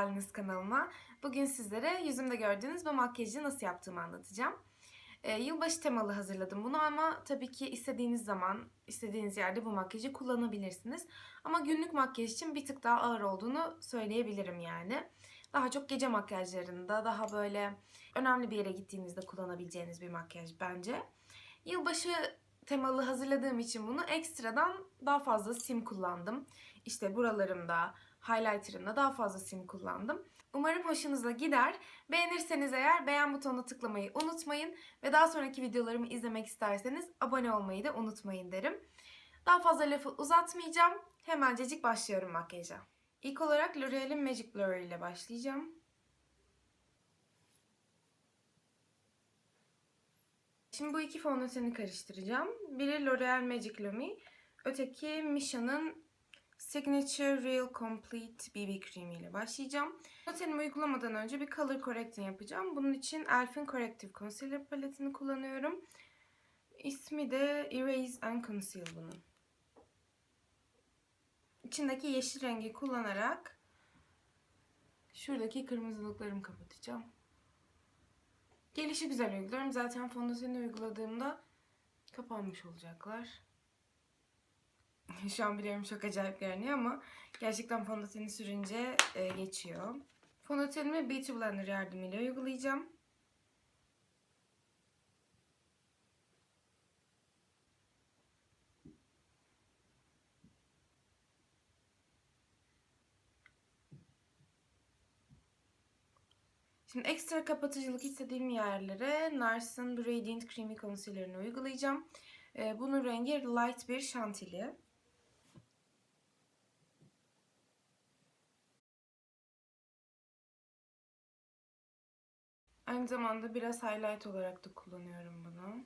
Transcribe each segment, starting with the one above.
geldiniz kanalıma. Bugün sizlere yüzümde gördüğünüz bu makyajı nasıl yaptığımı anlatacağım. Ee, yılbaşı temalı hazırladım bunu ama tabii ki istediğiniz zaman, istediğiniz yerde bu makyajı kullanabilirsiniz. Ama günlük makyaj için bir tık daha ağır olduğunu söyleyebilirim yani. Daha çok gece makyajlarında, daha böyle önemli bir yere gittiğinizde kullanabileceğiniz bir makyaj bence. Yılbaşı temalı hazırladığım için bunu ekstradan daha fazla sim kullandım. İşte buralarımda, highlighter'ımda daha fazla sim kullandım. Umarım hoşunuza gider. Beğenirseniz eğer beğen butonuna tıklamayı unutmayın. Ve daha sonraki videolarımı izlemek isterseniz abone olmayı da unutmayın derim. Daha fazla lafı uzatmayacağım. Hemencecik başlıyorum makyaja. İlk olarak L'Oreal'in Magic Blur ile başlayacağım. Şimdi bu iki fondöteni karıştıracağım. Biri L'Oreal Magic Lumi, öteki Misha'nın Signature Real Complete BB Cream ile başlayacağım. Fondötenimi uygulamadan önce bir color correcting yapacağım. Bunun için Elf'in Corrective Concealer paletini kullanıyorum. İsmi de Erase and Conceal bunun. İçindeki yeşil rengi kullanarak şuradaki kırmızılıklarımı kapatacağım. Gelişi güzel uyguluyorum. Zaten fondöteni uyguladığımda kapanmış olacaklar. Şu an biliyorum çok acayip görünüyor ama gerçekten fondöteni sürünce e, geçiyor. Fondötenimi Beauty Blender yardımıyla uygulayacağım. Şimdi ekstra kapatıcılık istediğim yerlere Nars'ın Radiant Creamy Concealer'ını uygulayacağım. Ee, bunun rengi light bir şantili. Aynı zamanda biraz highlight olarak da kullanıyorum bunu.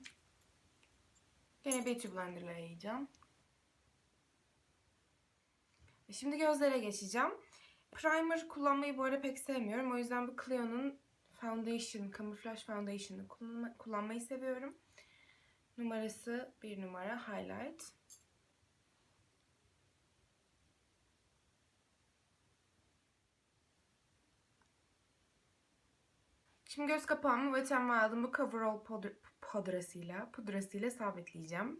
Yine Beauty Blender'la yayacağım. Şimdi gözlere geçeceğim. Primer kullanmayı bu arada pek sevmiyorum. O yüzden bu Clio'nun Foundation, Camouflage Foundation'ı kullanmayı seviyorum. Numarası bir numara Highlight. Şimdi göz kapağımı Wet n Wild'ın bu Coverall pudra, pudrasıyla, pudrasıyla sabitleyeceğim.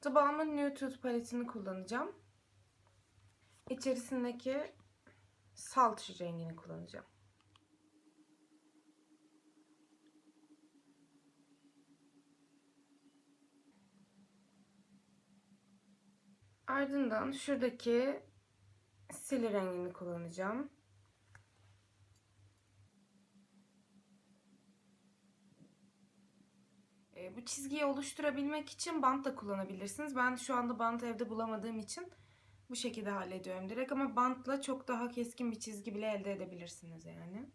Tabağımın Nude Tooth paletini kullanacağım. İçerisindeki salt rengini kullanacağım. Ardından şuradaki sil rengini kullanacağım. Bu çizgiyi oluşturabilmek için bant da kullanabilirsiniz. Ben şu anda bant evde bulamadığım için bu şekilde hallediyorum direkt ama bantla çok daha keskin bir çizgi bile elde edebilirsiniz yani.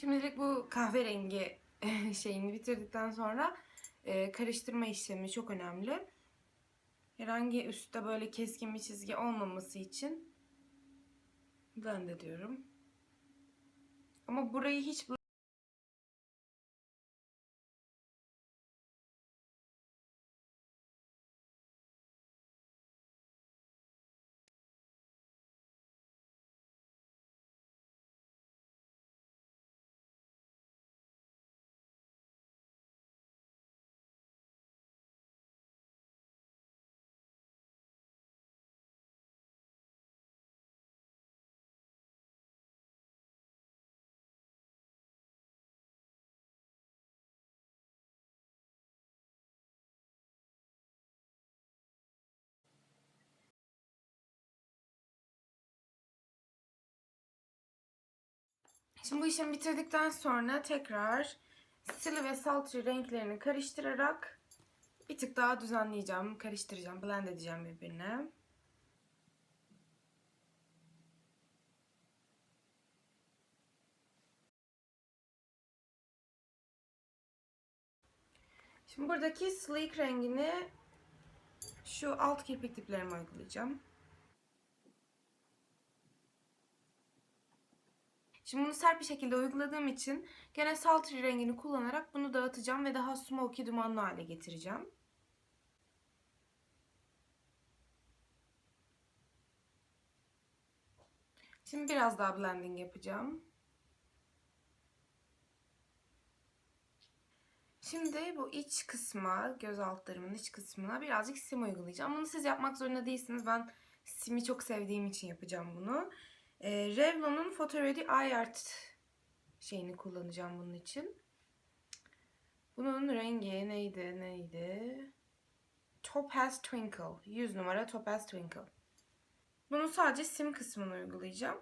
Şimdilik bu kahverengi şeyini bitirdikten sonra e, karıştırma işlemi çok önemli. Herhangi üstte böyle keskin bir çizgi olmaması için blend ediyorum. Ama burayı hiç Şimdi bu işlemi bitirdikten sonra tekrar sili ve saltri renklerini karıştırarak bir tık daha düzenleyeceğim, karıştıracağım, blend edeceğim birbirine. Şimdi buradaki sleek rengini şu alt kirpik diplerime uygulayacağım. Şimdi bunu sert bir şekilde uyguladığım için gene sultry rengini kullanarak bunu dağıtacağım ve daha smoky dumanlı hale getireceğim. Şimdi biraz daha blending yapacağım. Şimdi bu iç kısma, göz altlarımın iç kısmına birazcık sim uygulayacağım. Bunu siz yapmak zorunda değilsiniz. Ben simi çok sevdiğim için yapacağım bunu. Ee, Revlon'un Photo Ready Eye Art şeyini kullanacağım bunun için. Bunun rengi neydi neydi? Topaz Twinkle. 100 numara Topaz Twinkle. Bunu sadece sim kısmını uygulayacağım.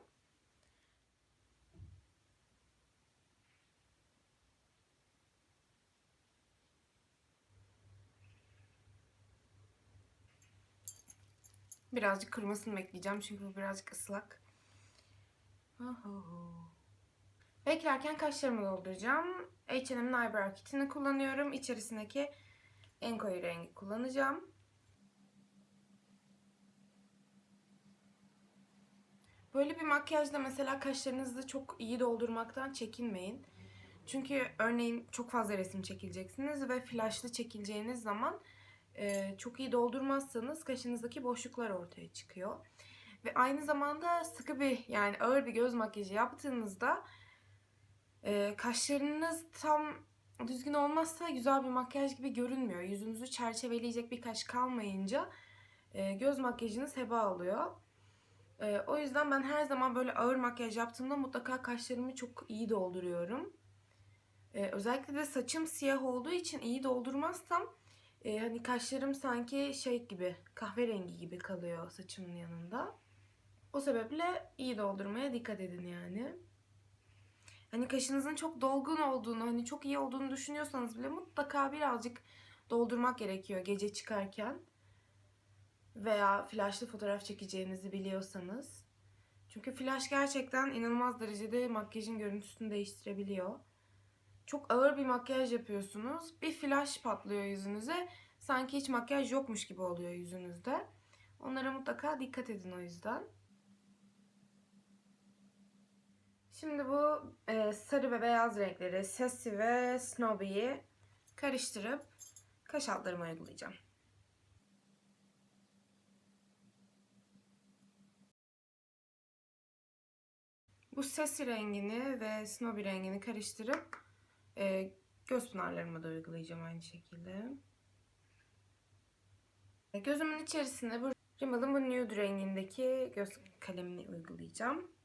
Birazcık kurumasını bekleyeceğim çünkü bu birazcık ıslak. Beklerken kaşlarımı dolduracağım. H&M'in Eyebrow Kit'ini kullanıyorum. İçerisindeki en koyu rengi kullanacağım. Böyle bir makyajda mesela kaşlarınızı çok iyi doldurmaktan çekinmeyin. Çünkü örneğin çok fazla resim çekileceksiniz ve flashlı çekileceğiniz zaman çok iyi doldurmazsanız kaşınızdaki boşluklar ortaya çıkıyor. Ve aynı zamanda sıkı bir yani ağır bir göz makyajı yaptığınızda e, kaşlarınız tam düzgün olmazsa güzel bir makyaj gibi görünmüyor. Yüzünüzü çerçeveleyecek bir kaş kalmayınca e, göz makyajınız heba oluyor. E, o yüzden ben her zaman böyle ağır makyaj yaptığımda mutlaka kaşlarımı çok iyi dolduruyorum. E, özellikle de saçım siyah olduğu için iyi doldurmazsam e, hani kaşlarım sanki şey gibi kahverengi gibi kalıyor saçımın yanında. O sebeple iyi doldurmaya dikkat edin yani. Hani kaşınızın çok dolgun olduğunu, hani çok iyi olduğunu düşünüyorsanız bile mutlaka birazcık doldurmak gerekiyor gece çıkarken. Veya flashlı fotoğraf çekeceğinizi biliyorsanız. Çünkü flash gerçekten inanılmaz derecede makyajın görüntüsünü değiştirebiliyor. Çok ağır bir makyaj yapıyorsunuz. Bir flash patlıyor yüzünüze. Sanki hiç makyaj yokmuş gibi oluyor yüzünüzde. Onlara mutlaka dikkat edin o yüzden. Şimdi bu e, sarı ve beyaz renkleri Sassy ve Snobby'yi karıştırıp kaş altlarıma uygulayacağım. Bu Sassy rengini ve Snobby rengini karıştırıp e, göz pınarlarıma da uygulayacağım aynı şekilde. Gözümün içerisine bu Rimmel'ın bu nude rengindeki göz kalemini uygulayacağım.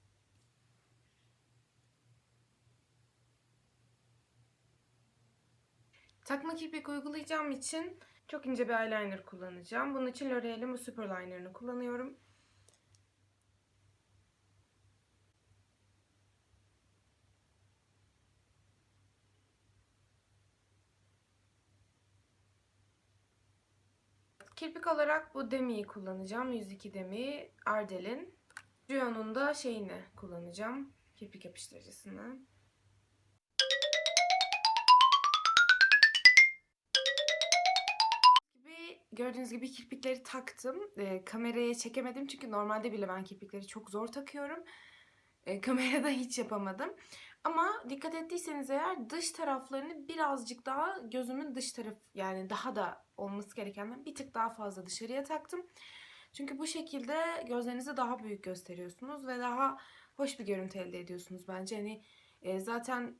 Takma kirpik uygulayacağım için çok ince bir eyeliner kullanacağım. Bunun için L'Oreal'in bu Superliner'ını kullanıyorum. Kirpik olarak bu Demi'yi kullanacağım. 102 Demi Ardel'in. Rio'nun da şeyini kullanacağım. Kirpik yapıştırıcısını. Gördüğünüz gibi kirpikleri taktım. E, kameraya çekemedim çünkü normalde bile ben kirpikleri çok zor takıyorum. E, kamerada hiç yapamadım. Ama dikkat ettiyseniz eğer dış taraflarını birazcık daha gözümün dış taraf yani daha da olması gerekenden bir tık daha fazla dışarıya taktım. Çünkü bu şekilde gözlerinizi daha büyük gösteriyorsunuz ve daha hoş bir görüntü elde ediyorsunuz bence. Hani e, zaten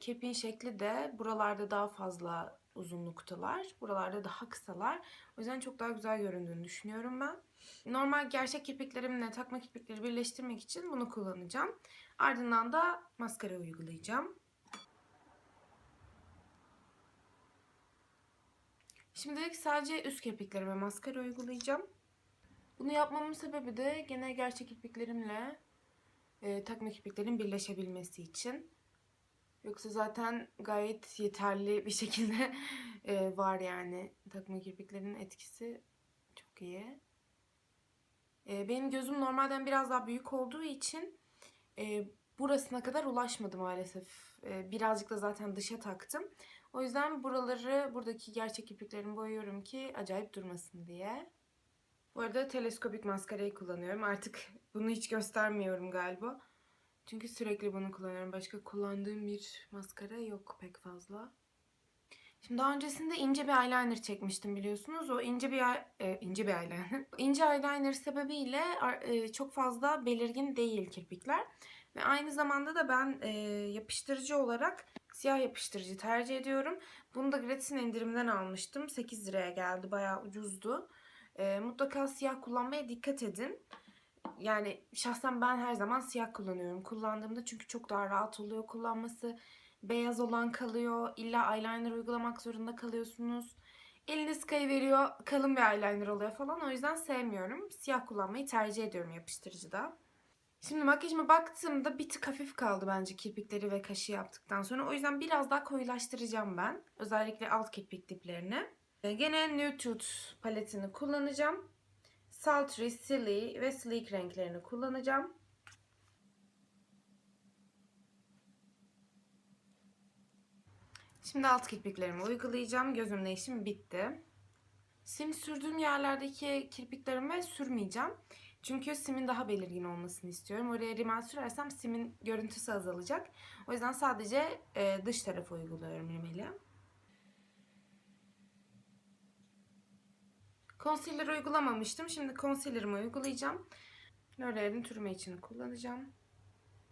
kirpiğin şekli de buralarda daha fazla uzunluktalar. Buralarda daha kısalar. O yüzden çok daha güzel göründüğünü düşünüyorum ben. Normal gerçek kirpiklerimle takma kirpikleri birleştirmek için bunu kullanacağım. Ardından da maskara uygulayacağım. Şimdilik sadece üst kirpiklerime maskara uygulayacağım. Bunu yapmamın sebebi de gene gerçek kirpiklerimle e, takma kirpiklerin birleşebilmesi için. Yoksa zaten gayet yeterli bir şekilde e, var yani. Takma kirpiklerin etkisi çok iyi. E, benim gözüm normalden biraz daha büyük olduğu için e, burasına kadar ulaşmadı maalesef. Ee, birazcık da zaten dışa taktım. O yüzden buraları, buradaki gerçek kirpiklerimi boyuyorum ki acayip durmasın diye. Bu arada teleskopik maskarayı kullanıyorum. Artık bunu hiç göstermiyorum galiba. Çünkü sürekli bunu kullanıyorum. Başka kullandığım bir maskara yok pek fazla. Şimdi daha öncesinde ince bir eyeliner çekmiştim biliyorsunuz. O ince bir e, ince bir eyeliner. ince eyeliner sebebiyle e, çok fazla belirgin değil kirpikler. Ve aynı zamanda da ben e, yapıştırıcı olarak siyah yapıştırıcı tercih ediyorum. Bunu da gratis indirimden almıştım. 8 liraya geldi. Bayağı ucuzdu. E, mutlaka siyah kullanmaya dikkat edin. Yani şahsen ben her zaman siyah kullanıyorum. Kullandığımda çünkü çok daha rahat oluyor kullanması. Beyaz olan kalıyor. İlla eyeliner uygulamak zorunda kalıyorsunuz. Eliniz kayıveriyor. Kalın bir eyeliner oluyor falan. O yüzden sevmiyorum. Siyah kullanmayı tercih ediyorum yapıştırıcıda. Şimdi makyajıma baktığımda bir tık hafif kaldı bence kirpikleri ve kaşı yaptıktan sonra. O yüzden biraz daha koyulaştıracağım ben. Özellikle alt kirpik diplerini. Ee, gene Nude Tooth paletini kullanacağım. Sultry, Silly ve Sleek renklerini kullanacağım. Şimdi alt kirpiklerimi uygulayacağım. Gözümle işim bitti. Sim sürdüğüm yerlerdeki kirpiklerime sürmeyeceğim. Çünkü simin daha belirgin olmasını istiyorum. Oraya rimel sürersem simin görüntüsü azalacak. O yüzden sadece e, dış tarafa uyguluyorum rimeli. Concealer uygulamamıştım. Şimdi concealer'ımı uygulayacağım. L'Oreal'in True için kullanacağım.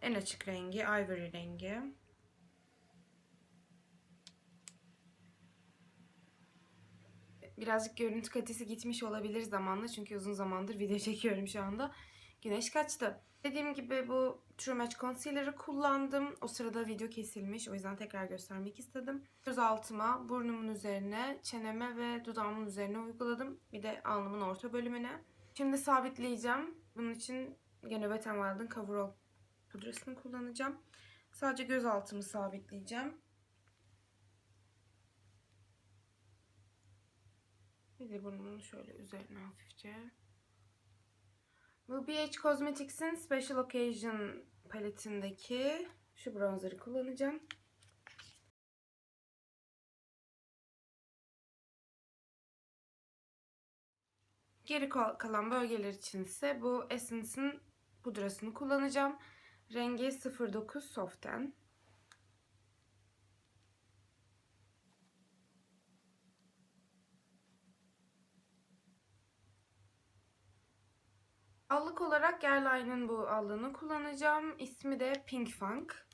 En açık rengi Ivory rengi. Birazcık görüntü kalitesi gitmiş olabilir zamanla. Çünkü uzun zamandır video çekiyorum şu anda. Güneş kaçtı. Dediğim gibi bu True Match Concealer'ı kullandım. O sırada video kesilmiş. O yüzden tekrar göstermek istedim. Göz altıma, burnumun üzerine, çeneme ve dudağımın üzerine uyguladım. Bir de alnımın orta bölümüne. Şimdi sabitleyeceğim. Bunun için gene Wet n Wild'ın Coverall pudrasını kullanacağım. Sadece göz altımı sabitleyeceğim. Bir de bunun şöyle üzerine hafifçe. Bu BH Cosmetics'in Special Occasion paletindeki şu bronzerı kullanacağım. Geri kalan bölgeler için ise bu Essence'ın pudrasını kullanacağım. Rengi 09 Soften. Allık olarak Guerlain'in bu allığını kullanacağım. İsmi de Pink Funk.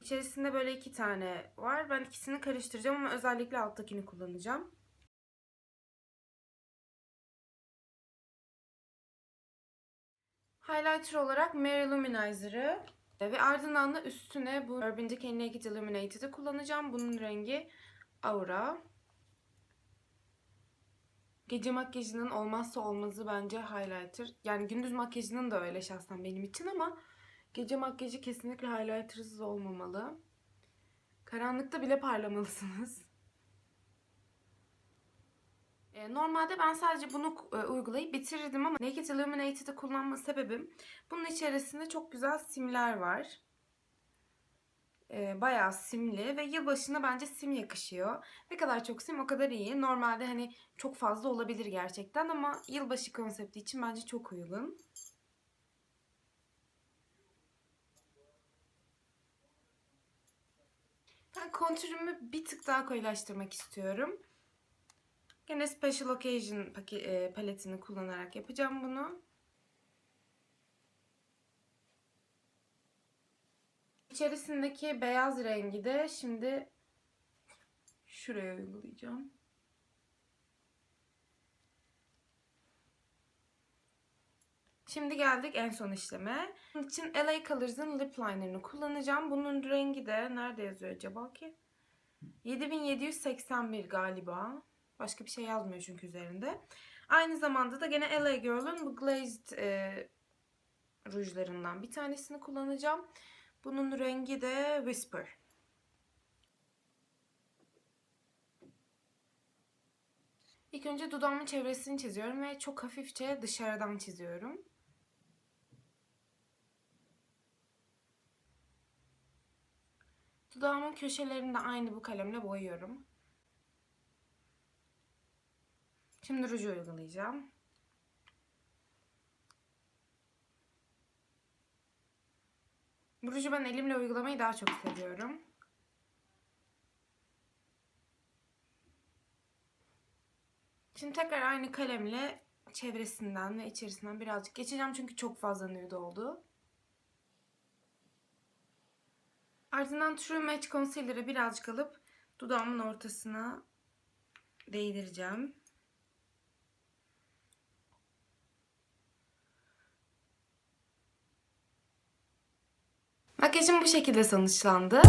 İçerisinde böyle iki tane var. Ben ikisini karıştıracağım ama özellikle alttakini kullanacağım. Highlighter olarak Mary Luminizer'ı ve ardından da üstüne bu Urban Decay Naked Illuminated'ı kullanacağım. Bunun rengi Aura. Gece makyajının olmazsa olmazı bence highlighter. Yani gündüz makyajının da öyle şahsen benim için ama gece makyajı kesinlikle highlightersız olmamalı. Karanlıkta bile parlamalısınız. E, normalde ben sadece bunu e, uygulayıp bitirirdim ama Naked Illuminated'ı kullanma sebebim bunun içerisinde çok güzel simler var e, bayağı simli ve yılbaşına bence sim yakışıyor. Ne kadar çok sim o kadar iyi. Normalde hani çok fazla olabilir gerçekten ama yılbaşı konsepti için bence çok uygun. Ben kontürümü bir tık daha koyulaştırmak istiyorum. Yine Special Occasion paletini kullanarak yapacağım bunu. İçerisindeki beyaz rengi de şimdi şuraya uygulayacağım. Şimdi geldik en son işleme. Bunun için LA Colors'ın lip liner'ını kullanacağım. Bunun rengi de nerede yazıyor acaba ki? 7781 galiba. Başka bir şey yazmıyor çünkü üzerinde. Aynı zamanda da gene LA Girl'ın bu glazed e, rujlarından bir tanesini kullanacağım. Bunun rengi de Whisper. İlk önce dudağımın çevresini çiziyorum ve çok hafifçe dışarıdan çiziyorum. Dudağımın köşelerini de aynı bu kalemle boyuyorum. Şimdi ruju uygulayacağım. Bu ruju ben elimle uygulamayı daha çok seviyorum. Şimdi tekrar aynı kalemle çevresinden ve içerisinden birazcık geçeceğim çünkü çok fazla nude oldu. Ardından True Match Concealer'ı birazcık alıp dudağımın ortasına değdireceğim. Makyajım bu şekilde sonuçlandı.